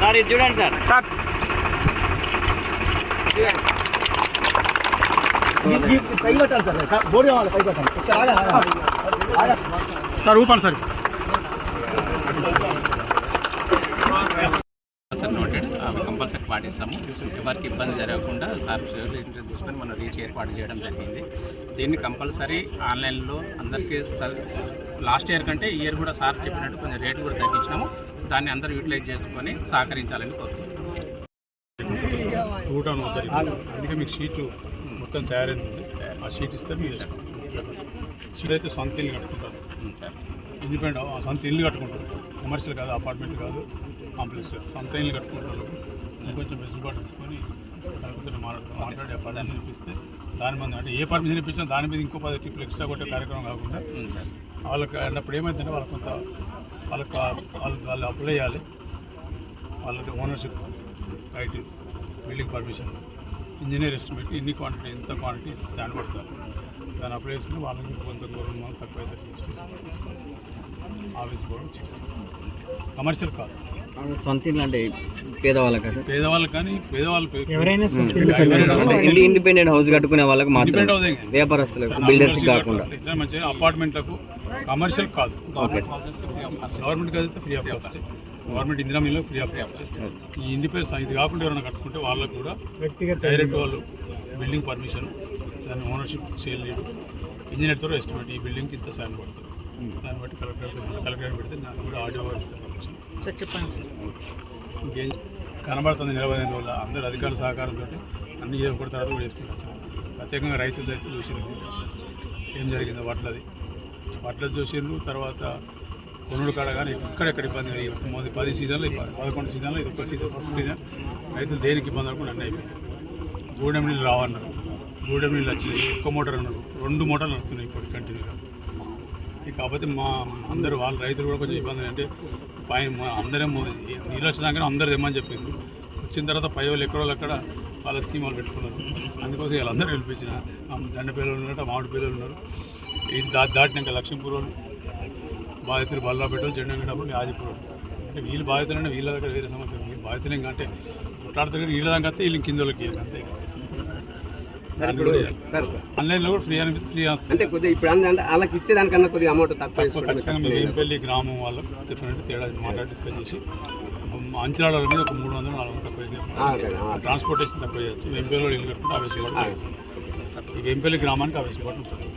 Sir ఇది చూడండి sir sir పై సార్ బోర్డు కావాలి పై సార్ ఊపండి సార్ సార్ నోటెడ్ అవి కంపల్సరీ పాటిస్తాము ఎవరికి ఇబ్బంది జరగకుండా సార్ తీసుకొని మనం రీచ్ ఏర్పాటు చేయడం జరిగింది దీన్ని కంపల్సరీ ఆన్లైన్లో అందరికీ లాస్ట్ ఇయర్ కంటే ఈ ఇయర్ కూడా సార్ చెప్పినట్టు కొంచెం రేట్లు కూడా తగ్గించినాము దాన్ని అందరూ యూటిలైజ్ చేసుకొని సహకరించాలని కోరుకుంటున్నాం అందుకే మీకు షీట్ మొత్తం తయారైంది. ఆ షీట్ ఇస్తే మీరు షీట్ అయితే సొంత ఇల్లు కట్టుకుంటారు. ఇండిపెండెంట్ ఆ సొంత ఇల్లు కట్టుకుంటారు. కమర్షియల్ కాదు అపార్ట్మెంట్ కాదు కాంప్లెక్స్ కాదు. సొంత ఇల్లు కట్టుకుంటారు కొంచెం వెసులుబాటు తీసుకొని కలుపుతున్న మాట్లాడి ఆ పర్మిషన్ ఇప్పిస్తే దాని మీద అంటే ఏ పర్మిషన్ ఇప్పించినా దాని మీద ఇంకో పది టిప్పులు ఎక్స్ట్రా కొట్టే కార్యక్రమం కాకుండా వాళ్ళకి అన్నప్పుడు ఏమైందంటే వాళ్ళకి కొంత వాళ్ళకి వాళ్ళు వాళ్ళు అప్లై చేయాలి. వాళ్ళకి ownership right building permission engineer estimate ఇన్ని క్వాంటిటీ ఎంత క్వాంటిటీ స్టాండ్ పడతారు? దాన్ని అప్లై చేసుకుని వాళ్ళకి కొంత మంది తక్కువ అయితే ఇస్తాం ఆఫీస్ కూడా చేస్తాం కమర్షియల్ కాదు. సొంత ఇల్లు అంటే పేదవాళ్ళకి సార్ పేదవాళ్ళకి కానీ పేదవాళ్ళు ఇండిపెండెంట్ హౌస్ కట్టుకునే వాళ్ళకి మాత్రం డిపెండ్ అవుతాయి వ్యాపారస్తులకు బిల్డర్స్ కాకుండా. మంచిగా అపార్ట్మెంట్లకు కమర్షియల్ కాదు. ఓకే గవర్నమెంట్కి అయితే free of cost government Indira mill free of cost ఈ ఇండిపెండెన్స్ ఇది కాకుండా ఎవరైనా కట్టుకుంటే వాళ్ళకు కూడా వ్యక్తిగత డైరెక్ట్ వాళ్ళు బిల్డింగ్ పర్మిషన్ దాని ఓనర్షిప్ సేల్ లేదు ఇంజనీర్తో ఎస్టిమేట్ ఈ బిల్డింగ్కి ఇంత సైన్ పడుతుంది. దాన్ని బట్టి కలెక్టర్ కలెక్టర్ పెడితే నాకు కూడా ఆడియో ఇస్తారు. పర్మిషన్ సార్ చెప్పండి ఇంకేం? కనబడుతుంది నిలబడి వల్ల అందరు అధికారుల సహకారంతో అన్ని కూడా తర్వాత కూడా చేసుకుంటారు. ప్రత్యేకంగా రైతుల దగ్గర చూసింది ఏం జరిగిందో వడ్లది వడ్లది చూసిండ్రు తర్వాత కొనుడు కాడ కానీ ఎక్కడెక్కడ ఇబ్బంది మొదటి పది సీజన్లు పదకొండు సీజన్లు ఇది ఒక్క సీజన్ ఫస్ట్ సీజన్. రైతులు దేనికి ఇబ్బంది అనుకుంటే అన్నీ అయిపోయింది గూడెం నీళ్ళు రావన్నారు. గూడెం నీళ్ళు వచ్చినాయి. ఒక్క మోటార్ అన్నారు. రెండు మోటార్లు నడుస్తున్నాయి ఇప్పుడు కంటిన్యూగా. కాకపోతే మా అందరూ వాళ్ళ రైతులు కూడా కొంచెం ఇబ్బంది అంటే పై మా- అందరం నీళ్ళు వచ్చినాకనే అందరు తెమ్మని చెప్పింది వచ్చిన తర్వాత పై వాళ్ళు ఎక్కడో అక్కడ వాళ్ళ స్కీమ్ వాళ్ళు పెట్టుకున్నారు. అందుకోసం వీళ్ళందరూ పిలిపించిన. దండ పిల్లలు ఉన్నారు మామిడి పిల్లలు ఉన్నారు. ఇది దా దాటినాక లక్ష్మీపూర్ వాళ్ళు బాధితులు బల్లా పెట్టాలి జెండా కట్టినప్పుడు ఆజిపూర్ వాళ్ళు. అంటే వీళ్ళు బాధితులంటే వీళ్ళ దగ్గర వేరే సమస్య ఉంది. వీళ్ళు బాధితులు ఇంకా అంటే వీళ్ళ దాకా వీళ్ళు కింద వాళ్ళకి అంతే ఆన్లైన్లో కూడా ఫ్రీ అని ఫ్రీ అంటే కొద్దిగా ఇప్పుడు అంటే వాళ్ళకి ఇచ్చేదానికన్నా కొద్దిగా అమౌంట్ తక్కువ ఖచ్చితంగా గ్రామం వాళ్ళకు డిఫరెంట్ తేడా మాట్లాడి డిస్కస్ చేసి అంచనాల మీద ఒక మూడు వందలు నాలుగు వందలు తక్కువ ఆ. ట్రాన్స్పోర్టేషన్ తక్కువ చేయొచ్చు. వెంపల్లిలో ఇల్లు కట్టుకుంటే ఆవేశపడి ఈ వెంపల్లి గ్రామానికి ఆవేశపడి ఉంటుంది.